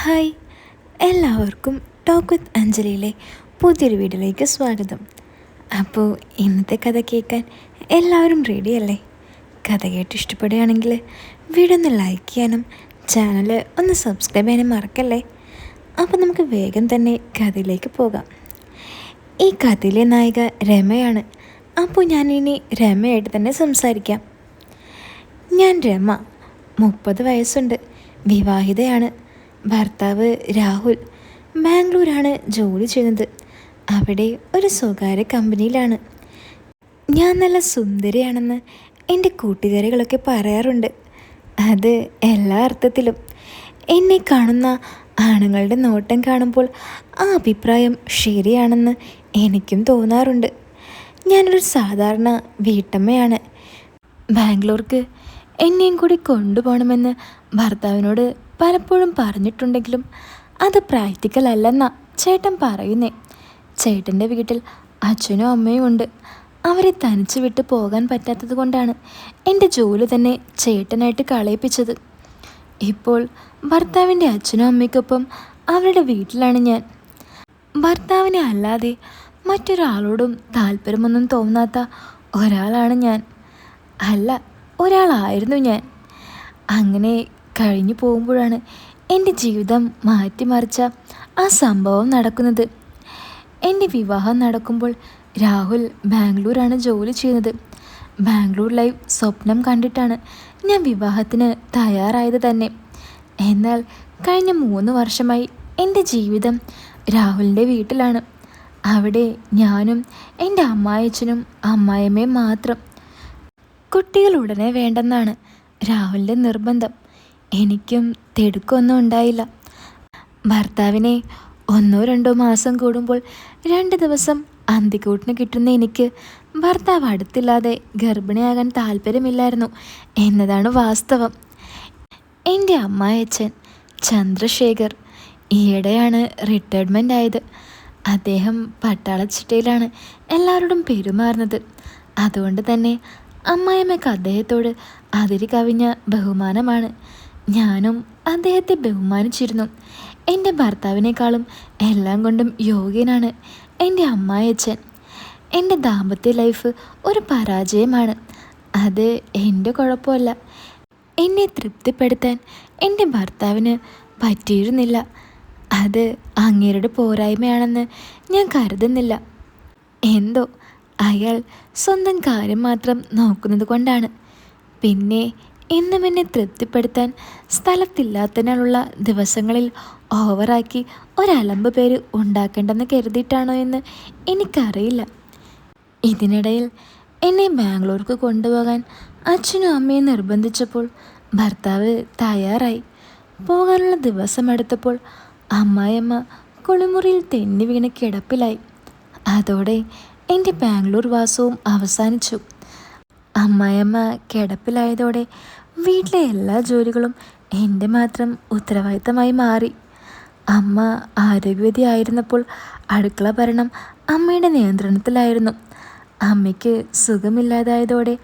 Hi. എല്ലാവർക്കും talk with അഞ്ജലിയിലെ പുതിയൊരു വീഡിയോയിലേക്ക് സ്വാഗതം. അപ്പോൾ ഇന്നത്തെ കഥ കേൾക്കാൻ എല്ലാവരും റെഡിയല്ലേ കഥ കേട്ട് ഇഷ്ടപ്പെടുകയാണെങ്കിൽ വീഡിയോ ഒന്ന് ലൈക്ക് ചെയ്യാനും ചാനൽ ഒന്ന് സബ്സ്ക്രൈബ് ചെയ്യാനും മറക്കല്ലേ? അപ്പോൾ നമുക്ക് വേഗം തന്നെ കഥയിലേക്ക് പോകാം. ഈ കഥയിലെ നായിക രമയാണ്. അപ്പോൾ ഞാനിനി രമയായിട്ട് തന്നെ സംസാരിക്കാം. ഞാൻ രമ മുപ്പത് വയസ്സുണ്ട്. വിവാഹിതയാണ്. ഭർത്താവ് രാഹുൽ ബാംഗ്ലൂരാണ് ജോലി ചെയ്യുന്നത്. അവിടെ ഒരു സ്വകാര്യ കമ്പനിയിലാണ്. ഞാൻ നല്ല സുന്ദരിയാണെന്ന് എന്റെ കൂട്ടുകാരികളൊക്കെ പറയാറുണ്ട്. അത് എല്ലാ അർത്ഥത്തിലും. എന്നെ കാണുന്ന ആണുങ്ങളുടെ നോട്ടം കാണുമ്പോൾ ആ അഭിപ്രായം ശരിയാണെന്ന് എനിക്കും തോന്നാറുണ്ട്. ഞാനൊരു സാധാരണ വീട്ടമ്മയാണ്. ബാംഗ്ലൂർക്ക് എന്നെയും കൂടി കൊണ്ടുപോകണമെന്ന് ഭർത്താവിനോട് പലപ്പോഴും പറഞ്ഞിട്ടുണ്ടെങ്കിലും അത് പ്രാക്ടിക്കൽ അല്ലെന്നാ ചേട്ടൻ പറയുന്നേ. ചേട്ടന്റെ വീട്ടിൽ അച്ഛനും അമ്മയും ഉണ്ട്. അവരെ തനിച്ച് വിട്ട് പോകാൻ പറ്റാത്തത് കൊണ്ടാണ് എന്റെ ജോലി തന്നെ ചേട്ടനായിട്ട് കളയിപ്പിച്ചത്. ഇപ്പോൾ ഭർത്താവിന്റെ അച്ഛനും അമ്മയ്ക്കൊപ്പം അവരുടെ വീട്ടിലാണ് ഞാൻ. ഭർത്താവിനെ അല്ലാതെ മറ്റൊരാളോടും താല്പര്യമൊന്നും തോന്നാത്ത ഒരാളാണ് ഞാൻ. അല്ല ഒരാളായിരുന്നു ഞാൻ. അങ്ങനെ കഴിഞ്ഞു പോകുമ്പോഴാണ് എന്റെ ജീവിതം മാറ്റിമറിച്ച ആ സംഭവം നടക്കുന്നത്. എന്റെ വിവാഹം നടക്കുമ്പോൾ രാഹുൽ ബാംഗ്ലൂരാണ് ജോലി ചെയ്യുന്നത്. ബാംഗ്ലൂർ ലൈവ് സ്വപ്നം കണ്ടിട്ടാണ് ഞാൻ വിവാഹത്തിന് തയ്യാറായത് തന്നെ. എന്നാൽ കഴിഞ്ഞ മൂന്ന് വർഷമായി എന്റെ ജീവിതം രാഹുലിന്റെ വീട്ടിലാണ്. അവിടെ ഞാനും എന്റെ അമ്മായച്ചനും അമ്മായമ്മയും മാത്രം. കുട്ടികൾ ഉടനെ വേണ്ടെന്നാണ് രാഹുലിന്റെ നിർബന്ധം. എനിക്കും തിടുക്കൊന്നും ഉണ്ടായില്ല. ഭർത്താവിനെ ഒന്നോ രണ്ടോ മാസം കൂടുമ്പോൾ രണ്ട് ദിവസം അന്തിക്കൂട്ടിന് കിട്ടുന്ന എനിക്ക് ഭർത്താവ് അടുത്തില്ലാതെ ഗർഭിണിയാകാൻ താല്പര്യമില്ലായിരുന്നു എന്നതാണ് വാസ്തവം. എന്റെ അമ്മായച്ചൻ ചന്ദ്രശേഖർ ഈയിടെയാണ് റിട്ടയർമെന്റ് ആയത്. അദ്ദേഹം പട്ടാളച്ചിട്ടയിലാണ് എല്ലാവരോടും പെരുമാറുന്നത്. അതുകൊണ്ട് തന്നെ അമ്മായിമ്മയ്ക്ക് അദ്ദേഹത്തോട് അതിരി കവിഞ്ഞ ബഹുമാനമാണ്. ഞാനും അദ്ദേഹത്തെ ബഹുമാനിച്ചിരുന്നു. എന്റെ ഭർത്താവിനേക്കാളും എല്ലാം കൊണ്ടും യോഗ്യനാണ് എന്റെ അമ്മായച്ഛൻ എന്റെ ദാമ്പത്യ ലൈഫ് ഒരു പരാജയമാണ്. അത് എന്റെ കുഴപ്പമല്ല. എന്നെ തൃപ്തിപ്പെടുത്താൻ എന്റെ ഭർത്താവിന് പറ്റിയിരുന്നില്ല. അത് അങ്ങേരുടെ പോരായ്മയാണെന്ന് ഞാൻ കരുതുന്നില്ല. എന്തോ അയാൾ സ്വന്തം കാര്യം മാത്രം നോക്കുന്നത് കൊണ്ടാണ്. പിന്നെ എന്നും എന്നെ തൃപ്തിപ്പെടുത്താൻ സ്ഥലത്തില്ലാത്തതിനാലുള്ള ദിവസങ്ങളിൽ ഓവറാക്കി ഒരലമ്പ് പേര് ഉണ്ടാക്കേണ്ടെന്ന് കരുതിയിട്ടാണോ എന്ന് എനിക്കറിയില്ല. ഇതിനിടയിൽ എന്നെ ബാംഗ്ലൂർക്ക് കൊണ്ടുപോകാൻ അച്ഛനും അമ്മയും നിർബന്ധിച്ചപ്പോൾ ഭർത്താവ് തയ്യാറായി. പോകാനുള്ള ദിവസം അടുത്തപ്പോൾ അമ്മായിയമ്മ കുളിമുറിയിൽ തെന്നി വീണ് കിടപ്പിലായി. അതോടെ എന്റെ ബാംഗ്ലൂർ വാസവും അവസാനിച്ചു. അമ്മായിയമ്മ കിടപ്പിലായതോടെ വീട്ടിലെ എല്ലാ ജോലികളും എന്റെ മാത്രം ഉത്തരവാദിത്തമായി മാറി. അമ്മ ആരോഗ്യവതി ആയിരുന്നപ്പോൾ അടുക്കള ഭരണം അമ്മയുടെ നിയന്ത്രണത്തിലായിരുന്നു. അമ്മയ്ക്ക് സുഖമില്ലാതായതോടെ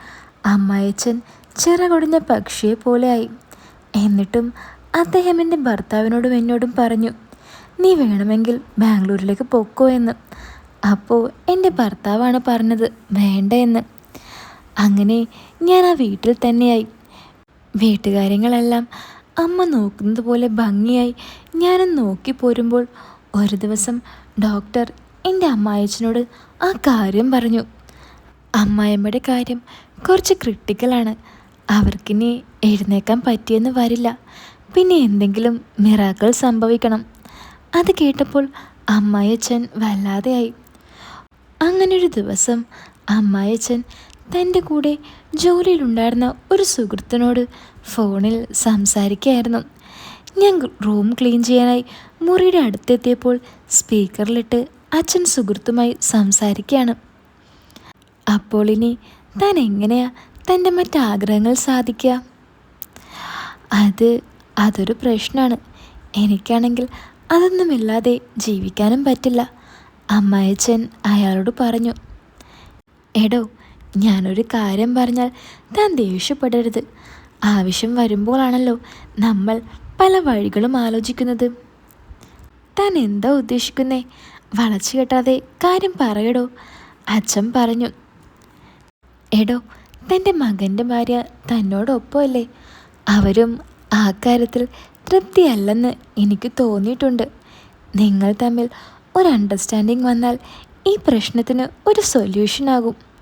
അമ്മായച്ചൻ ചിറകൊടിഞ്ഞ പക്ഷിയെ പോലെയായി എന്നിട്ടും അദ്ദേഹം എന്റെ ഭർത്താവിനോടും എന്നോടും പറഞ്ഞു നീ വേണമെങ്കിൽ ബാംഗ്ലൂരിലേക്ക് പൊക്കോ എന്ന്. അപ്പോൾ എന്റെ ഭർത്താവാണ് പറഞ്ഞത് വേണ്ട എന്ന്. അങ്ങനെ ഞാൻ ആ വീട്ടിൽ തന്നെയായി. വീട്ടുകാര്യങ്ങളെല്ലാം അമ്മ നോക്കുന്നത് പോലെ ഭംഗിയായി ഞാനും നോക്കി പോരുമ്പോൾ ഒരു ദിവസം ഡോക്ടർ എന്റെ അമ്മായച്ചനോട് ആ കാര്യം പറഞ്ഞു. അമ്മായിയമ്മയുടെ കാര്യം കുറച്ച് ക്രിട്ടിക്കലാണ് അവർക്കിനി എഴുന്നേക്കാൻ പറ്റിയെന്ന് വരില്ല. പിന്നെ എന്തെങ്കിലും മിറാക്കൾ സംഭവിക്കണം. അത് കേട്ടപ്പോൾ അമ്മായച്ചൻ വല്ലാതെയായി. അങ്ങനൊരു ദിവസം അമ്മായച്ചൻ തന്റെ കൂടെ ജോലിയിലുണ്ടായിരുന്ന ഒരു സുഹൃത്തിനോട് ഫോണിൽ സംസാരിക്കുകയായിരുന്നു. ഞാൻ റൂം ക്ലീൻ ചെയ്യാനായി മുറിയുടെ അടുത്തെത്തിയപ്പോൾ സ്പീക്കറിലിട്ട് അച്ഛൻ സുഹൃത്തുമായി സംസാരിക്കുകയാണ്. അപ്പോൾ ഇനി താൻ എങ്ങനെയാ തന്റെ മറ്റാഗ്രഹങ്ങൾ സാധിക്കുക? അത് അതൊരു പ്രശ്നമാണ്. എനിക്കാണെങ്കിൽ അതൊന്നുമില്ലാതെ ജീവിക്കാനും പറ്റില്ല. അമ്മായച്ചൻ അയാളോട് പറഞ്ഞു എടോ ഞാനൊരു കാര്യം പറഞ്ഞാൽ താൻ ദേഷ്യപ്പെടരുത്. ആവശ്യം വരുമ്പോഴാണല്ലോ നമ്മൾ പല വഴികളും ആലോചിക്കുന്നത്. താൻ എന്താ ഉദ്ദേശിക്കുന്നേ? വളച്ചു കെട്ടാതെ കാര്യം പറയടോ. അച്ഛൻ പറഞ്ഞു എടോ തന്റെ മകന്റെ ഭാര്യ തന്നോടൊപ്പമല്ലേ? അവരും ആ കാര്യത്തിൽ തൃപ്തിയല്ലെന്ന് എനിക്ക് തോന്നിയിട്ടുണ്ട്. നിങ്ങൾ തമ്മിൽ ഒരു അണ്ടർസ്റ്റാൻഡിങ് വന്നാൽ ഈ പ്രശ്നത്തിന് ഒരു സൊല്യൂഷൻ ആകും.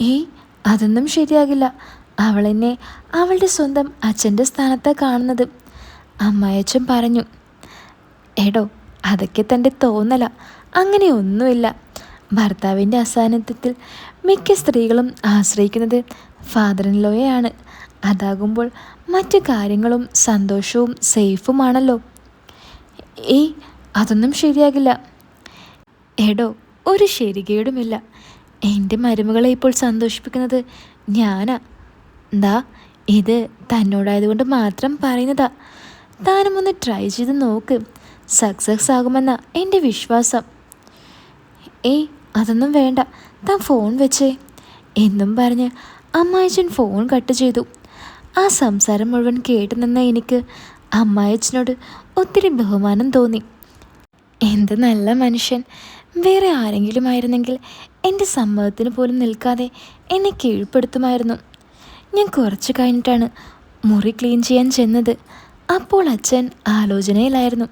ഏയ് അതൊന്നും ശരിയാകില്ല. അവളെന്നെ അവളുടെ സ്വന്തം അച്ഛന്റെ സ്ഥാനത്താണ് കാണുന്നത്. അമ്മായച്ചൻ പറഞ്ഞു എടോ അതൊക്കെ തന്റെ തോന്നല. അങ്ങനെയൊന്നുമില്ല ഭർത്താവിന്റെ അസാന്നിധ്യത്തിൽ മിക്ക സ്ത്രീകളും ആശ്രയിക്കുന്നത് ഫാദർ ഇൻ ലോയെയാണ് അതാകുമ്പോൾ മറ്റു കാര്യങ്ങളും സന്തോഷവും സേഫുമാണല്ലോ. ഏയ് അതൊന്നും ശരിയാകില്ല. എടോ ഒരു ശരികേടുമില്ല. എന്റെ മരുമകളെ ഇപ്പോൾ സന്തോഷിപ്പിക്കുന്നത് ഞാനാ. എന്താ ഇത് തന്നോടായതുകൊണ്ട് മാത്രം പറയുന്നതാ. താനും ഒന്ന് ട്രൈ ചെയ്ത് നോക്ക്. സക്സസ് ആകുമെന്ന എന്റെ വിശ്വാസം. ഏയ് അതൊന്നും വേണ്ട. താൻ ഫോൺ വെച്ചേ. എന്നും പറഞ്ഞ് അമ്മായച്ചൻ ഫോൺ കട്ട് ചെയ്തു. ആ സംസാരം മുഴുവൻ കേട്ടു നിന്ന എനിക്ക് അമ്മായച്ചനോട് ഒത്തിരി ബഹുമാനം തോന്നി. എന്ത് നല്ല മനുഷ്യൻ. വേറെ ആരെങ്കിലും ആയിരുന്നെങ്കിൽ എന്റെ സമ്മതത്തിന് പോലും നിൽക്കാതെ എന്നെ കീഴ്പ്പെടുത്തുമായിരുന്നു. ഞാൻ കുറച്ച് കഴിഞ്ഞിട്ടാണ് മുറി ക്ലീൻ ചെയ്യാൻ ചെന്നത്. അപ്പോൾ അച്ഛൻ ആലോചനയിലായിരുന്നു.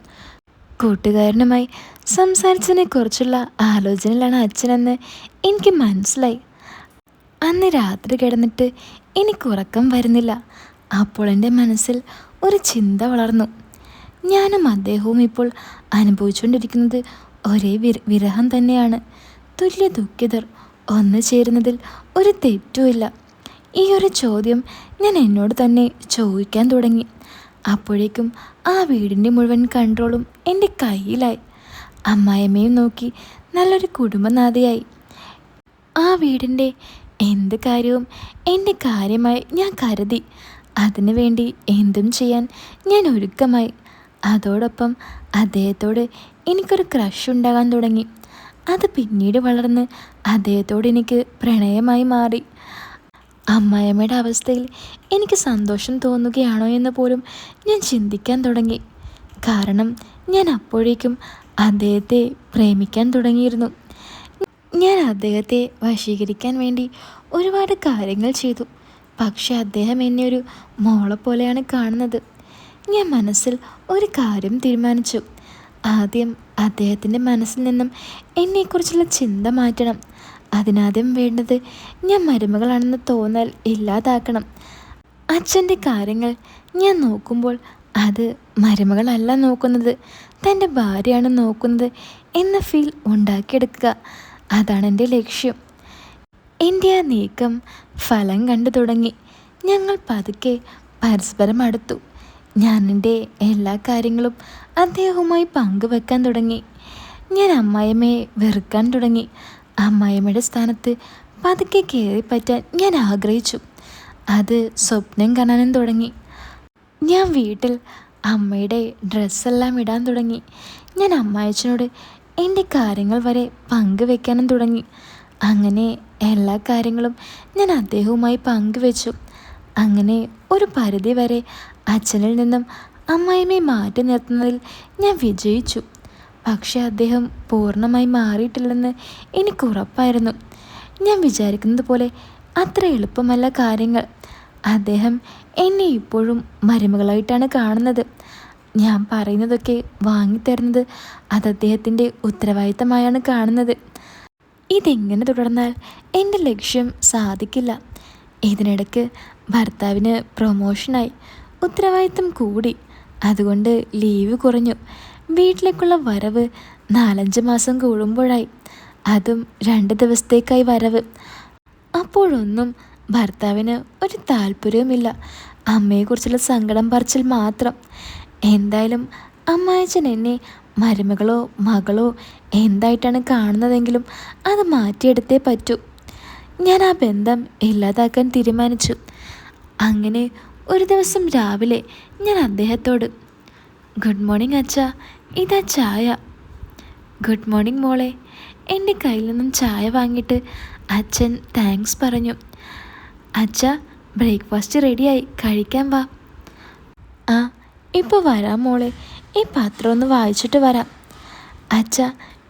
കൂട്ടുകാരനുമായി കുറിച്ചുള്ള ആലോചനയിലാണ് അച്ഛനെന്ന് എനിക്ക് മനസ്സിലായി. അന്ന് രാത്രി കിടന്നിട്ട് എനിക്ക് ഉറക്കം വരുന്നില്ല. അപ്പോൾ എന്റെ മനസ്സിൽ ഒരു ചിന്ത വളർന്നു. ഞാനും അദ്ദേഹവും ഇപ്പോൾ അനുഭവിച്ചുകൊണ്ടിരിക്കുന്നത് ഒരേ വിര വിരഹം തന്നെയാണ്. തുല്യ ദുഃഖിതർ ഒന്നു ചേരുന്നതിൽ ഒരു തെറ്റുമില്ല. ഈ ഒരു ചോദ്യം ഞാൻ എന്നോട് തന്നെ ചോദിക്കാൻ തുടങ്ങി. അപ്പോഴേക്കും ആ വീടിന്റെ മുഴുവൻ കൺട്രോളും എന്റെ കയ്യിലായി. അമ്മായിയമ്മയും നോക്കി നല്ലൊരു കുടുംബനാഥയായി. ആ വീടിന്റെ എന്ത് കാര്യവും എന്റെ കാര്യമായി ഞാൻ കരുതി. അതിനു വേണ്ടി എന്തും ചെയ്യാൻ ഞാൻ ഒരുക്കമായി. അതോടൊപ്പം അദ്ദേഹത്തോട് എനിക്കൊരു ക്രഷ് ഉണ്ടാകാൻ തുടങ്ങി. അത് പിന്നീട് വളർന്ന് അദ്ദേഹത്തോട് എനിക്ക് പ്രണയമായി മാറി. അമ്മായിയമ്മയുടെ അവസ്ഥയിൽ എനിക്ക് സന്തോഷം തോന്നുകയാണോ എന്ന് പോലും ഞാൻ ചിന്തിക്കാൻ തുടങ്ങി. കാരണം ഞാൻ അപ്പോഴേക്കും അദ്ദേഹത്തെ പ്രേമിക്കാൻ തുടങ്ങിയിരുന്നു. ഞാൻ അദ്ദേഹത്തെ വശീകരിക്കാൻ വേണ്ടി ഒരുപാട് കാര്യങ്ങൾ ചെയ്തു. പക്ഷെ അദ്ദേഹം എന്നെ ഒരു മോളെ പോലെയാണ് കാണുന്നത്. ഞാൻ മനസ്സിൽ ഒരു കാര്യം തീരുമാനിച്ചു. ആദ്യം അദ്ദേഹത്തിന്റെ മനസ്സിൽ നിന്നും എന്നെക്കുറിച്ചുള്ള ചിന്ത മാറ്റണം. അതിനാദ്യം വേണ്ടത് ഞാൻ മരുമകളാണെന്ന് തോന്നൽ ഇല്ലാതാക്കണം. അച്ഛന്റെ കാര്യങ്ങൾ ഞാൻ നോക്കുമ്പോൾ അത് മരുമകളല്ല നോക്കുന്നത്. തന്റെ ഭാര്യയാണ് നോക്കുന്നത് എന്ന ഫീൽ ഉണ്ടാക്കിയെടുക്കുക. അതാണ് എന്റെ ലക്ഷ്യം. എന്റെ ആ നീക്കം ഫലം കണ്ടു തുടങ്ങി. ഞങ്ങൾ പതുക്കെ പരസ്പരം അടുത്തു. ഞാൻ എന്റെ എല്ലാ കാര്യങ്ങളും അദ്ദേഹവുമായി പങ്കുവെക്കാൻ തുടങ്ങി. ഞാൻ അമ്മായിയമ്മയെ വെറുക്കാൻ തുടങ്ങി. അമ്മായിയമ്മയുടെ സ്ഥാനത്ത് പതുക്കെ കയറിപ്പറ്റാൻ ഞാൻ ആഗ്രഹിച്ചു. അത് സ്വപ്നം കാണാനും തുടങ്ങി. ഞാൻ വീട്ടിൽ അമ്മയുടെ ഡ്രസ്സെല്ലാം ഇടാൻ തുടങ്ങി. ഞാൻ അമ്മായച്ചനോട് എന്റെ കാര്യങ്ങൾ വരെ പങ്കുവെക്കാനും തുടങ്ങി. അങ്ങനെ എല്ലാ കാര്യങ്ങളും ഞാൻ അദ്ദേഹവുമായി പങ്കുവെച്ചു. അങ്ങനെ ഒരു പരിധി വരെ അച്ഛനിൽ നിന്നും അമ്മായിമ്മയെ മാറ്റി നിർത്തുന്നതിൽ ഞാൻ വിജയിച്ചു. പക്ഷേ അദ്ദേഹം പൂർണമായി മാറിയിട്ടില്ലെന്ന് എനിക്ക് ഉറപ്പായിരുന്നു. ഞാൻ വിചാരിക്കുന്നത് പോലെ അത്ര എളുപ്പമല്ല കാര്യങ്ങൾ. അദ്ദേഹം എന്നെ ഇപ്പോഴും മരുമകളായിട്ടാണ് കാണുന്നത്. ഞാൻ പറയുന്നതൊക്കെ വാങ്ങിത്തരുന്നത് അത് അദ്ദേഹത്തിന്റെ ഉത്തരവാദിത്തമായാണ് കാണുന്നത്. ഇതെങ്ങനെ തുടർന്നാൽ എന്റെ ലക്ഷ്യം സാധിക്കില്ല. ഇതിനിടയ്ക്ക് ഭർത്താവിന് പ്രൊമോഷനായി ഉത്തരവാദിത്തം കൂടി. അതുകൊണ്ട് ലീവ് കുറഞ്ഞു. വീട്ടിലേക്കുള്ള വരവ് നാലഞ്ച് മാസം കൂടുമ്പോഴായി. അതും രണ്ട് ദിവസത്തേക്കായി വരവ്. അപ്പോഴൊന്നും ഭർത്താവിന് ഒരു താല്പര്യവുമില്ല. അമ്മയെക്കുറിച്ചുള്ള സങ്കടം പറിച്ചിൽ മാത്രം. എന്തായാലും അമ്മായച്ചൻ എന്നെ മരുമകളോ മകളോ എന്തായിട്ടാണ് കാണുന്നതെങ്കിലും അത് മാറ്റിയെടുത്തേ പറ്റൂ. ഞാൻ ആ ബന്ധം ഇല്ലാതാക്കാൻ തീരുമാനിച്ചു. അങ്ങനെ ഒരു ദിവസം രാവിലെ ഞാൻ അദ്ദേഹത്തോട് ഗുഡ് മോർണിംഗ് അച്ഛ ഇതാ ചായ. ഗുഡ് മോർണിംഗ് മോളെ എന്റെ കയ്യിൽ നിന്നും ചായ വാങ്ങിയിട്ട് അച്ഛൻ താങ്ക്സ് പറഞ്ഞു. അച്ഛ ബ്രേക്ക്ഫാസ്റ്റ് റെഡിയായി കഴിക്കാൻ വാ. ആ ഇപ്പോൾ വരാം മോളെ ഈ പത്രം ഒന്ന് വായിച്ചിട്ട് വരാം. അച്ഛ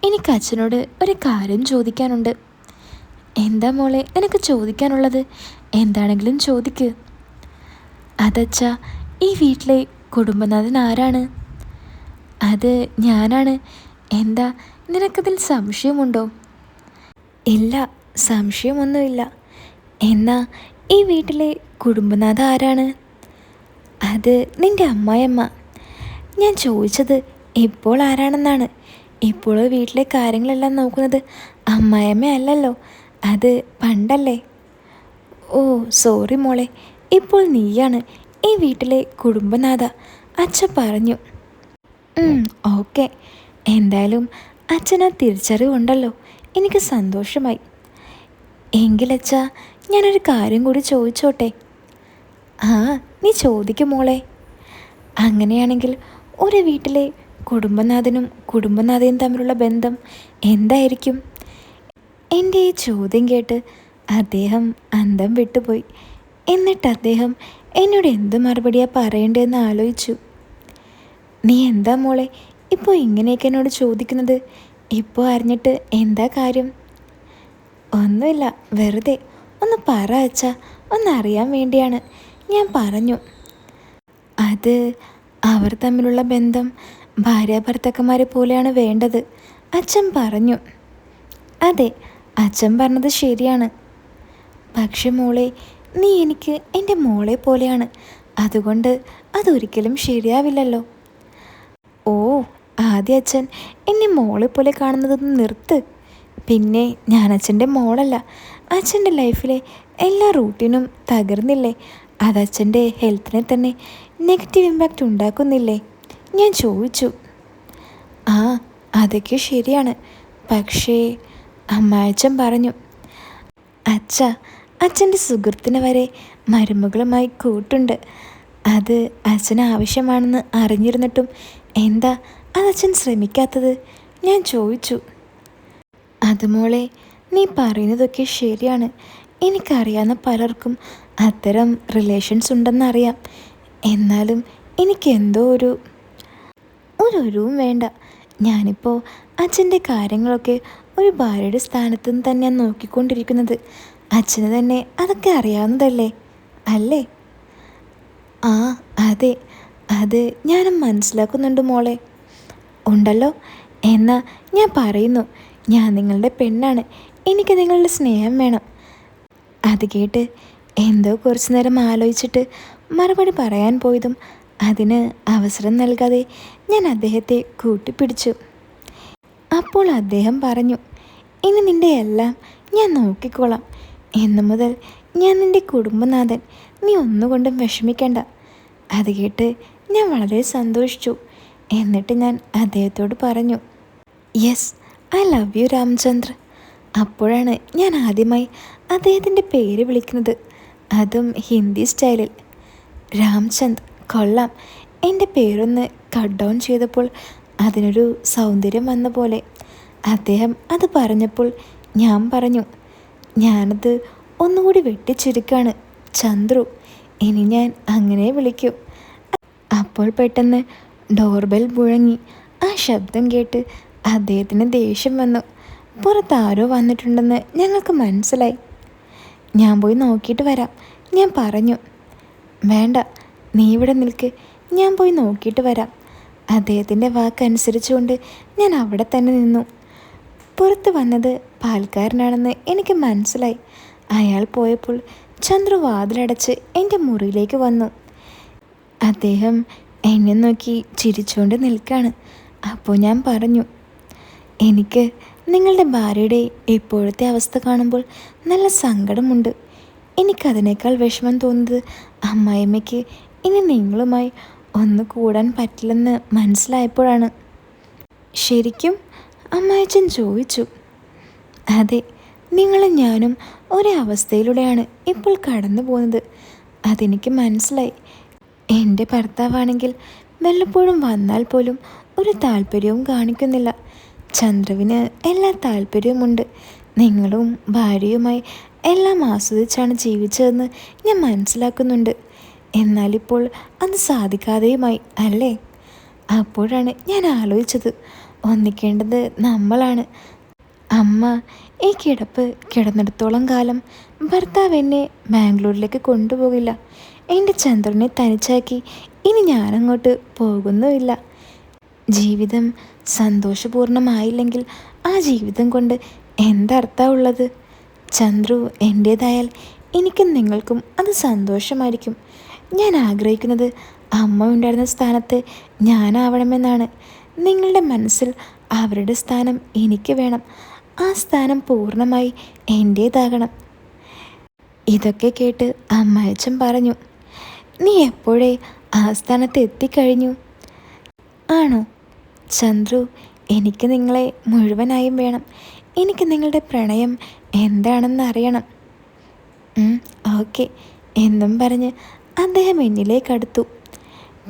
എനിക്ക് അച്ഛനോട് ഒരു കാര്യം ചോദിക്കാനുണ്ട്. എന്താ മോളെ നിനക്ക് ചോദിക്കാനുള്ളത്? എന്താണെങ്കിലും ചോദിക്ക്. അതച്ഛ ഈ വീട്ടിലെ കുടുംബനാഥൻ ആരാണ്? അത് ഞാനാണ്. എന്താ നിനക്കതിൽ സംശയമുണ്ടോ? ഇല്ല സംശയമൊന്നുമില്ല. എന്നാ ഈ വീട്ടിലെ കുടുംബനാഥ ആരാണ്? അത് നിന്റെ അമ്മായിയമ്മ. ഞാൻ ചോദിച്ചത് ഇപ്പോൾ ആരാണെന്നാണ്. ഇപ്പോൾ വീട്ടിലെ കാര്യങ്ങളെല്ലാം നോക്കുന്നത് അമ്മായിയമ്മ അല്ലല്ലോ അത് പണ്ടല്ലേ? ഓ സോറി മോളെ. ഇപ്പോൾ നീയാണ് ഈ വീട്ടിലെ കുടുംബനാഥ. അച്ഛ പറഞ്ഞു. ഓക്കെ. എന്തായാലും അച്ഛനാ തിരിച്ചറിവുണ്ടല്ലോ. എനിക്ക് സന്തോഷമായി. എങ്കിലച്ഛ ഞാനൊരു കാര്യം കൂടി ചോദിച്ചോട്ടെ? ആ നീ ചോദിക്കും മോളെ. അങ്ങനെയാണെങ്കിൽ ഒരു വീട്ടിലെ കുടുംബനാഥനും കുടുംബനാഥയും തമ്മിലുള്ള ബന്ധം എന്തായിരിക്കും? എന്റെ ഈ ചോദ്യം കേട്ട് അദ്ദേഹം അന്തം വിട്ടുപോയി. എന്നിട്ട് അദ്ദേഹം എന്നോട് എന്ത് മറുപടിയാണ് പറയേണ്ടതെന്ന് ആലോചിച്ചു. നീ എന്താ മോളെ ഇപ്പോൾ ഇങ്ങനെയൊക്കെ എന്നോട് ചോദിക്കുന്നത്? ഇപ്പോൾ അറിഞ്ഞിട്ട് എന്താ കാര്യം? ഒന്നുമില്ല വെറുതെ. ഒന്ന് പറ അച്ഛാ ഒന്നറിയാൻ വേണ്ടിയാണ്. ഞാൻ പറഞ്ഞു. അത് അവർ തമ്മിലുള്ള ബന്ധം ഭാര്യാഭർത്തക്കന്മാരെ പോലെയാണ് വേണ്ടത് അച്ഛൻ പറഞ്ഞു. അതെ അച്ഛൻ പറഞ്ഞത് ശരിയാണ്. പക്ഷെ മോളെ നീ എനിക്ക് എന്റെ മോളെ പോലെയാണ്. അതുകൊണ്ട് അതൊരിക്കലും ശരിയാവില്ലല്ലോ. ഓ ആദ്യ അച്ഛൻ എന്നെ മോളെ പോലെ കാണുന്നതൊന്ന് നിർത്ത്. പിന്നെ ഞാൻ അച്ഛന്റെ മോളല്ല. അച്ഛന്റെ ലൈഫിലെ എല്ലാ റൂട്ടീനും തകർന്നില്ലേ? അത് അച്ഛന്റെ ഹെൽത്തിനെ തന്നെ നെഗറ്റീവ് ഇമ്പാക്റ്റ് ഉണ്ടാക്കുന്നില്ലേ? ഞാൻ ചോദിച്ചു. ആ അതൊക്കെ ശരിയാണ്. പക്ഷേ അമ്മായച്ചൻ പറഞ്ഞു അച്ഛ അച്ഛന്റെ സുഹൃത്തിന് വരെ മരുമകളുമായി കൂട്ടുണ്ട്. അത് അച്ഛന് ആവശ്യമാണെന്ന് അറിഞ്ഞിരുന്നിട്ടും എന്താ അതച്ഛൻ ശ്രമിക്കാത്തത്? ഞാൻ ചോദിച്ചു. അത് മോളെ നീ പറയുന്നതൊക്കെ ശരിയാണ്. എനിക്കറിയാവുന്ന പലർക്കും അത്തരം റിലേഷൻസ് ഉണ്ടെന്നറിയാം. എന്നാലും എനിക്കെന്തോ ഒരു ഒരൊരുവും വേണ്ട. ഞാനിപ്പോൾ അച്ഛന്റെ കാര്യങ്ങളൊക്കെ ഒരു ഭാര്യയുടെ സ്ഥാനത്ത് നിന്ന് തന്നെയാണ് നോക്കിക്കൊണ്ടിരിക്കുന്നത്. അച്ഛന് തന്നെ അതൊക്കെ അറിയാവുന്നതല്ലേ? അല്ലേ? ആ അതെ. അത് ഞാനും മനസ്സിലാക്കുന്നുണ്ട് മോളെ. ഉണ്ടല്ലോ. എന്നാ ഞാൻ പറയുന്നു. ഞാൻ നിങ്ങളുടെ പെണ്ണാണ്. എനിക്ക് നിങ്ങളുടെ സ്നേഹം വേണം. അത് കേട്ട് എന്തോ കുറച്ചു നേരം ആലോചിച്ചിട്ട് മറുപടി പറയാൻ പോയതും അതിന് അവസരം നൽകാതെ ഞാൻ അദ്ദേഹത്തെ കൂട്ടിപ്പിടിച്ചു. അപ്പോൾ അദ്ദേഹം പറഞ്ഞു ഇനി നിന്റെ എല്ലാം ഞാൻ നോക്കിക്കോളാം. എന്നു മുതൽ ഞാൻ നിന്റെ കുടുംബനാഥൻ. നീ ഒന്നുകൊണ്ടും വിഷമിക്കണ്ട. അത് കേട്ട് ഞാൻ വളരെ സന്തോഷിച്ചു. എന്നിട്ട് ഞാൻ അദ്ദേഹത്തോട് പറഞ്ഞു yes I love you Ramachandra അപ്പോഴാണ് ഞാൻ ആദ്യമായി അദ്ദേഹത്തിന്റെ പേര് വിളിക്കുന്നത്. അതും ഹിന്ദി സ്റ്റൈലിൽ. രാംചന്ദ് കൊള്ളാം. എന്റെ പേരൊന്ന് കട്ട് ഡൗൺ ചെയ്തപ്പോൾ അതിനൊരു സൗന്ദര്യം വന്ന പോലെ അദ്ദേഹം അത് പറഞ്ഞപ്പോൾ ഞാൻ പറഞ്ഞു ഞാനത് ഒന്നുകൂടി വെട്ടിച്ചുരുക്കാണ്. ചന്ദ്രു ഇനി ഞാൻ അങ്ങനെ വിളിക്കും. അപ്പോൾ പെട്ടെന്ന് ഡോർബെൽ മുഴങ്ങി. ആ ശബ്ദം കേട്ട് അദ്ദേഹത്തിന് ദേഷ്യം വന്നു. പുറത്താരോ വന്നിട്ടുണ്ടെന്ന് ഞങ്ങൾക്ക് മനസ്സിലായി. ഞാൻ പോയി നോക്കിയിട്ട് വരാം. ഞാൻ പറഞ്ഞു വേണ്ട നീ ഇവിടെ നിൽക്ക്. ഞാൻ പോയി നോക്കിയിട്ട് വരാം. അദ്ദേഹത്തിന്റെ വാക്കനുസരിച്ചുകൊണ്ട് ഞാൻ അവിടെ തന്നെ നിന്നു. പുറത്ത് വന്നത് പാൽക്കാരനാണെന്ന് എനിക്ക് മനസ്സിലായി. അയാൾ പോയപ്പോൾ ചന്ദ്രു വാതിലടച്ച് എന്റെ മുറിയിലേക്ക് വന്നു. അദ്ദേഹം എന്നെ നോക്കി ചിരിച്ചുകൊണ്ട് നിൽക്കാണ്. അപ്പോൾ ഞാൻ പറഞ്ഞു എനിക്ക് നിങ്ങളുടെ ഭാര്യയുടെ ഇപ്പോഴത്തെ അവസ്ഥ കാണുമ്പോൾ നല്ല സങ്കടമുണ്ട്. എനിക്കതിനേക്കാൾ വിഷമം തോന്നുന്നത് അമ്മായിമ്മയ്ക്ക് ഇനി നിങ്ങളുമായി ഒന്ന് കൂടാൻ പറ്റില്ലെന്ന് മനസ്സിലായപ്പോഴാണ്. ശരിക്കും അമ്മായച്ചൻ ചോദിച്ചു അതെ നിങ്ങളും ഞാനും ഒരേ ഇപ്പോൾ കടന്നു പോകുന്നത്. അതെനിക്ക് മനസ്സിലായി. എന്റെ ഭർത്താവാണെങ്കിൽ വല്ലപ്പോഴും വന്നാൽ പോലും ഒരു താല്പര്യവും കാണിക്കുന്നില്ല. ചന്ദ്രവിന് എല്ലാ താല്പര്യവുമുണ്ട്. നിങ്ങളും ഭാര്യയുമായി എല്ലാം ആസ്വദിച്ചാണ് ജീവിച്ചതെന്ന് ഞാൻ മനസ്സിലാക്കുന്നുണ്ട്. എന്നാലിപ്പോൾ അത് സാധിക്കാതെയുമായി അല്ലേ? അപ്പോഴാണ് ഞാൻ ആലോചിച്ചത്. ഒന്നിക്കേണ്ടത് നമ്മളാണ്. അമ്മ ഈ കിടപ്പ് കിടന്നിടത്തോളം കാലം ഭർത്താവ് എന്നെ ബാംഗ്ലൂരിലേക്ക് കൊണ്ടുപോകില്ല. എന്റെ ചന്ദ്രനെ തനിച്ചാക്കി ഇനി ഞാനങ്ങോട്ട് പോകുന്നുമില്ല. ജീവിതം സന്തോഷപൂർണമായില്ലെങ്കിൽ ആ ജീവിതം കൊണ്ട് എന്തർത്ഥമുള്ളത് ചന്ദ്രു എന്റേതായാൽ എനിക്കും നിങ്ങൾക്കും അത് സന്തോഷമായിരിക്കും. ഞാൻ ആഗ്രഹിക്കുന്നത് അമ്മ ഉണ്ടായിരുന്ന സ്ഥാനത്ത് ഞാനാവണമെന്നാണ്. നിങ്ങളുടെ മനസ്സിൽ അവരുടെ സ്ഥാനം എനിക്ക് വേണം. ആ സ്ഥാനം പൂർണമായി എന്റേതാകണം ഇതൊക്കെ കേട്ട് അമ്മയച്ചൻ പറഞ്ഞു നീ എപ്പോഴേ ആ സ്ഥാനത്ത് എത്തിക്കഴിഞ്ഞു? ആണോ? ചന്ദ്രു എനിക്ക് നിങ്ങളെ മുഴുവനായും വേണം. എനിക്ക് നിങ്ങളുടെ പ്രണയം എന്താണെന്ന് അറിയണം. ഓക്കെ എന്നും പറഞ്ഞ് അദ്ദേഹം എന്നിലേക്കടുത്തു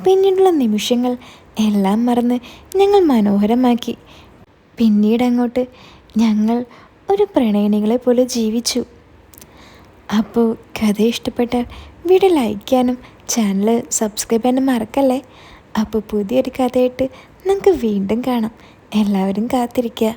പിന്നീടുള്ള നിമിഷങ്ങൾ എല്ലാം മറന്ന് ഞങ്ങൾ മനോഹരമാക്കി. പിന്നീട് അങ്ങോട്ട് ഞങ്ങൾ ഒരു പ്രണയിനികളെ പോലെ ജീവിച്ചു. അപ്പോൾ കഥ ഇഷ്ടപ്പെട്ടാൽ വീഡിയോ ലൈക്ക് ചെയ്യാനും ചാനൽ സബ്സ്ക്രൈബ് ചെയ്യാനും മറക്കല്ലേ? അപ്പോൾ പുതിയൊരു കഥയായിട്ട് നമുക്ക് വീണ്ടും കാണാം. എല്ലാവരും കാത്തിരിക്കുക.